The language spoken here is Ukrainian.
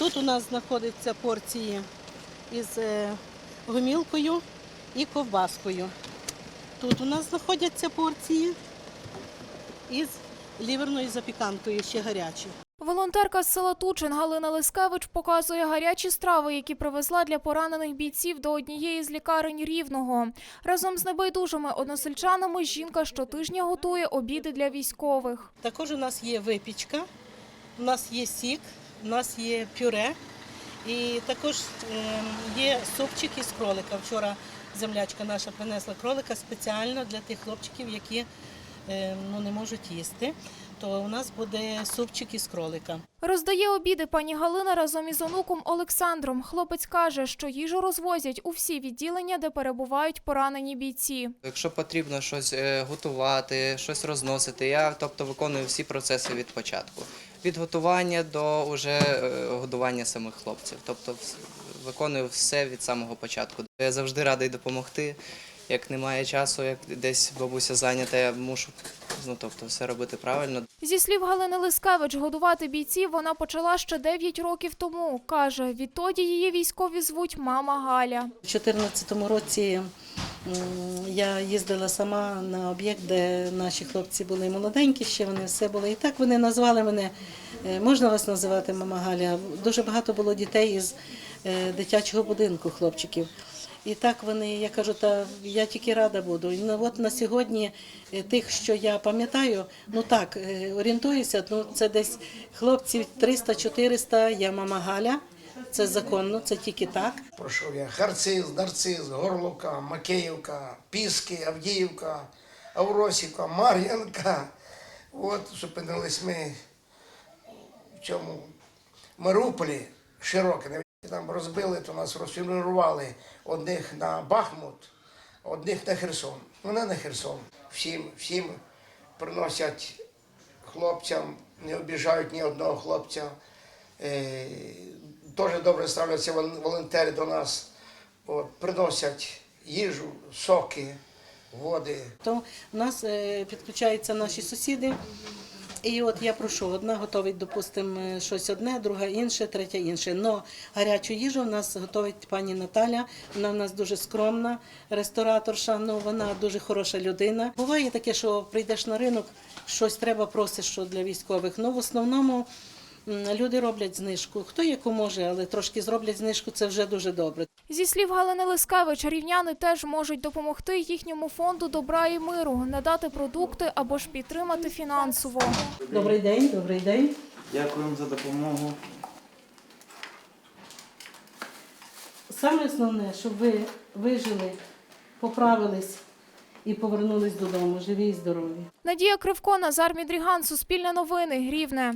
Тут у нас знаходяться порції із е, гомілкою і ковбаскою. Тут у нас знаходяться порції із ліверною запіканкою, ще гарячі. Волонтерка з села Тучин Галина Лискевич показує гарячі страви, які привезла для поранених бійців до однієї з лікарень Рівного. Разом з небайдужими односельчанами жінка щотижня готує обіди для військових. Також у нас є випічка, у нас є сік, у нас є пюре і також ем, є супчик із кролика. Вчора землячка наша принесла кролика спеціально для тих хлопчиків, які ем, ну, не можуть їсти. То у нас буде супчик із кролика. Роздає обіди пані Галина разом із онуком Олександром. Хлопець каже, що їжу розвозять у всі відділення, де перебувають поранені бійці. Якщо потрібно щось е, готувати, щось розносити, я тобто виконую всі процеси від початку. Від готування до уже е, годування самих хлопців. Тобто виконую все від самого початку. Я завжди радий допомогти. Як немає часу, як десь бабуся зайнята, я мушу ну, тобто, все робити правильно. Зі слів Галини Лискевич, годувати бійців вона почала ще 9 років тому. Каже, відтоді її військові звуть мама Галя. У 2014 році я їздила сама на об'єкт, де наші хлопці були молоденькі, ще вони все були. І так вони назвали мене, е, можна вас називати мама Галя. Дуже багато було дітей із дитячого будинку, хлопчиків. І так вони, я кажу, та я тільки рада буду. І ну, от на сьогодні е, тих, що я пам'ятаю, ну так, е, орієнтуюся, ну це десь хлопців 300-400, я мама Галя. Це законно, це тільки так. Пройшов я Харциз, Нарциз, Горловка, Макеївка, Піски, Авдіївка, Авросівка, Мар'янка. От зупинились ми в цьому Маріуполі широке. Там розбили, то нас розфільмували одних на Бахмут, одних на Херсон. Ну не на Херсон. Всім, всім приносять хлопцям, не обіжають ні одного хлопця. Е, Дуже добре ставляться вол- волонтери до нас. От, приносять їжу, соки, води. То в нас е, підключаються наші сусіди. І от я прошу, одна готовить, допустимо, щось одне, друга інше, третя інше. Но гарячу їжу в нас готовить пані Наталя. Вона в нас дуже скромна рестораторша, ну вона дуже хороша людина. Буває таке, що прийдеш на ринок, щось треба просиш що для військових. Ну в основному люди роблять знижку. Хто яку може, але трошки зроблять знижку, це вже дуже добре. Зі слів Галини Лискевич, рівняни теж можуть допомогти їхньому фонду добра і миру, надати продукти або ж підтримати фінансово. Добрий день, добрий день. Дякуємо за допомогу. Саме основне, щоб ви вижили, поправились і повернулись додому, живі і здорові. Надія Кривко, Назар Мідріган, Суспільне новини, Рівне.